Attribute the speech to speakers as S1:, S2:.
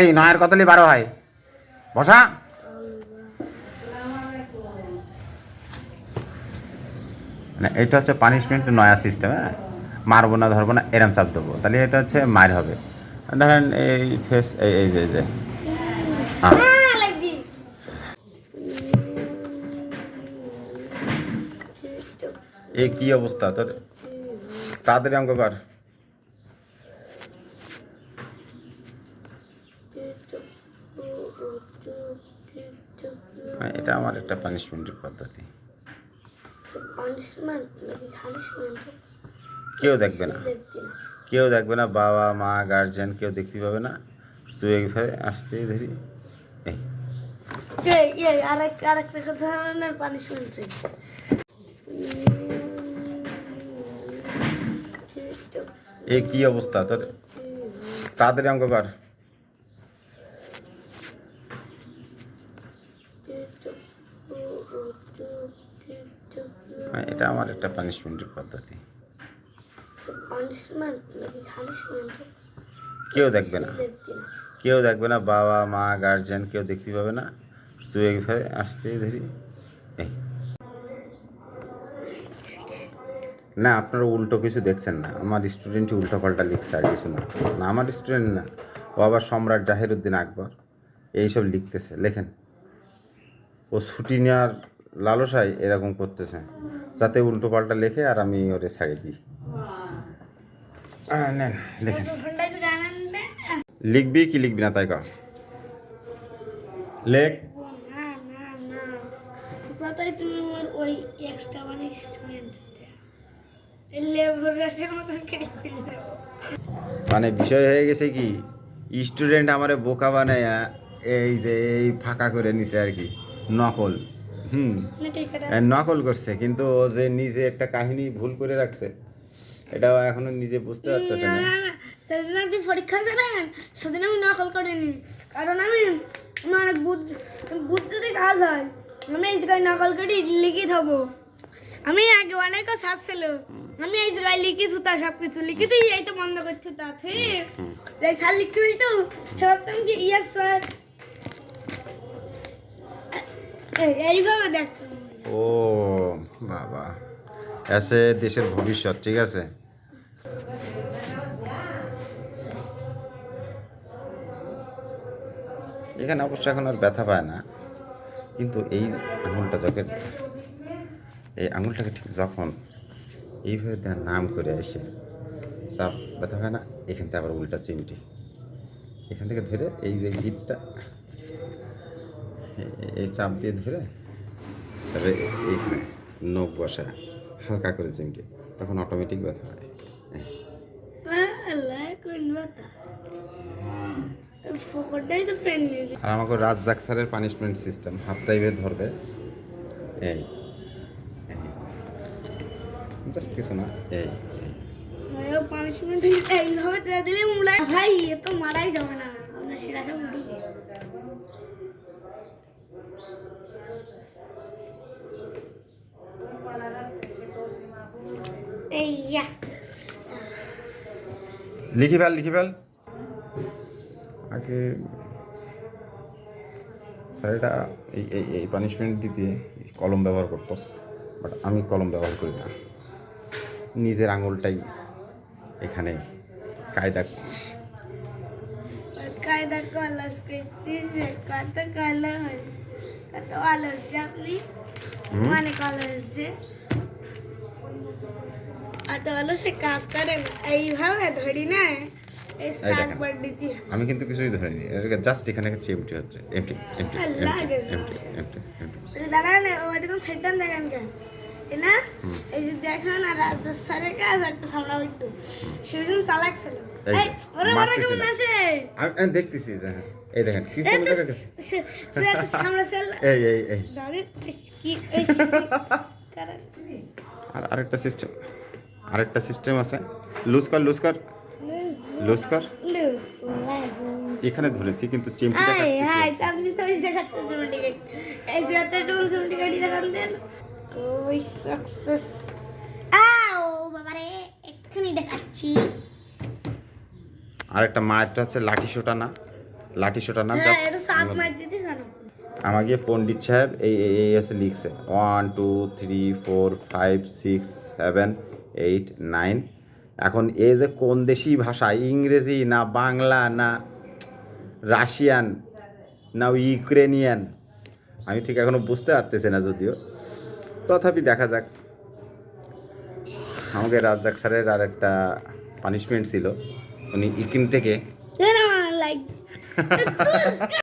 S1: এই নয়ের কতলি বারো হয়? বসা। মানে এটা হচ্ছে পানিশমেন্ট নয়া সিস্টেম হ্যাঁ? মারবো না, ধরবো না, এরম চাপ দেবো। তাহলে এটা হচ্ছে মার হবে। ধরেন এই ফেস এই এই যে যে। হ্যাঁ। এই কি অবস্থা তোর? তাড়াতাড়ি অঙ্ক কর এটা আমার একটা পানিশমেন্টের পদ্ধতি। কেউ দেখবে না। কেউ দেখবে না বাবা মা গার্জেন কেউ দেখতে পাবে না। তুই এইভাবে আসতেই ধরি এই।
S2: এই এই আরেক আরেকটা ধরনের পানিশমেন্ট রয়েছে
S1: এই কি অবস্থা তোর? তাড়াতাড়ি অঙ্ক কর হ্যাঁ, এটা আমার একটা পানিশমেন্টের পদ্ধতি। কেউ দেখবে না। কেউ দেখবে না বাবা মা গার্জেন কেউ দেখতে পাবে না। তুই এইভাবে আসতেই ধরি এই। না আপনারা উল্টো কিছু দেখছেন না। আমার স্টুডেন্টই উল্টো পাল্টা লিখছে আর কিছু না। না আমার স্টুডেন্ট না। ও আবার সম্রাট জাহিরুদ্দিন আকবর। এইসব লিখতেছে। লেখেন। ও ছুটি নেওয়ার লালসায় এরকম করতেছে। যাতে উল্টো পাল্টা লেখে আর আমি ওরে ছাড়িয়ে দিই। নেন লেখেন
S2: ঠান্ডায় তো জানেন না
S1: লিখবি কি লিখবি না তাই কর লেখ।
S2: না না না যাতাই তুমি আমার ওই এক্সট্রা পানিশমেন্ট এই লেবুর রসের মতন কেটে খুলে দেবো
S1: মানে বিষয় হয়ে গেছে কি স্টুডেন্ট আমারে বোকা বানায় এই যে এই ফাঁকা করে নিছে আর কি নকল। হুম।
S2: ঠিক
S1: নকল করছে কিন্তু ও যে নিজে একটা কাহিনী ভুল করে রাখছে এটাও এখনও নিজে বুঝতে পারতেছে না।
S2: সেদিন আপনি পরীক্ষা দেবেন সেদিন আমি নকল করিনি। কারণ আমি আমার অনেক বুদ্ধিতে কাজ হয়। আমি এই জায়গায় নকল করে লিখে থাকব আমি আগে অনেক সাজ ছিল। আমি এই জায়গায় লিখে থুতা সব কিছু লিখে তুই এই তো বন্ধ করছি তা ঠিক? এই স্যার লিখতে বলতো ভাবতাম কি ইয়াস স্যার দেখ।
S1: ও, বাবা। এসে দেশের ভবিষ্যৎ, ঠিক আছে? এখানে অবশ্য এখন আর ব্যথা পায় না, কিন্তু এই আঙুলটা যখন, এই আঙুলটাকে ঠিক যখন এইভাবে নাম করে এসে, চাপ, ব্যথা হয় না, এখান থেকে আবার উল্টা চিমটি। এখান থেকে ধরে এই যে গিটটা এই- চাপ দিয়ে ধরে তারপরে এইখানে নখ বসা, হালকা করে চিমটি, তখন অটোমেটিক ব্যথা হয়। আর আমাকে রাজ্জাক স্যারের পানিশমেন্ট সিস্টেম হাতটা এভাবে ধরবে। এই জাস্ট কিছু না, এই
S2: ভাই, এ তো মারাই যাবে না, আমরা সব উঠি
S1: লিখি ফেল লিখি ফেল। আগে স্যার এটা এই এই এই পানিশমেন্ট দিতে কলম ব্যবহার করতো বাট আমি কলম ব্যবহার করি না। নিজের আঙুলটাই এখানে কায়দা
S2: কায়দা কলস করতেছে কত কলস কত আলস যে আপনি? মানে কলস যে। এত অলসে কাজ করেন এইভাবে ধরি না
S1: আমি কিন্তু কিছুই ধরিনি। জাস্ট এখানে হচ্ছে। এমটি হচ্ছে empty empty empty. Empty empty
S2: দাঁড়ান ওইরকম দেখেন কেন? এই না? এই যে দেখছেন আর রাজদাস স্যারের কাজ একটা সামনা একটু সেরকম চালাক ছিল।
S1: এই আমি দেখতেছি দেখেন। কি আর আরেকটা সিস্টেম আরেকটা সিস্টেম আছে। লুজ কর লুজ কর। লুজ কর। এখানে ধরেছি কিন্তু চেমটিটা কাটতেছি
S2: আপনি তো ওই এই একটু দেখান দেন ওই সাকসেস আও বাবারে এক্ষুনি দেখাচ্ছি।
S1: আরেকটা মায়েরটা হচ্ছে লাঠি সোটা না লাঠি শোটা না
S2: হ্যাঁ
S1: আমাকে পণ্ডিত সাহেব এই এই এই এসে লিখছে। One two three four five six seven eight nine এখন এ যে কোন দেশি ভাষা ইংরেজি না বাংলা না রাশিয়ান না ইউক্রেনিয়ান আমি ঠিক এখনও বুঝতে পারতেছি না যদিও। তথাপি দেখা যাক। আমাকে রাজ্জাক স্যারের আর একটা পানিশমেন্ট ছিল। উনি ইকিন থেকে
S2: লাইক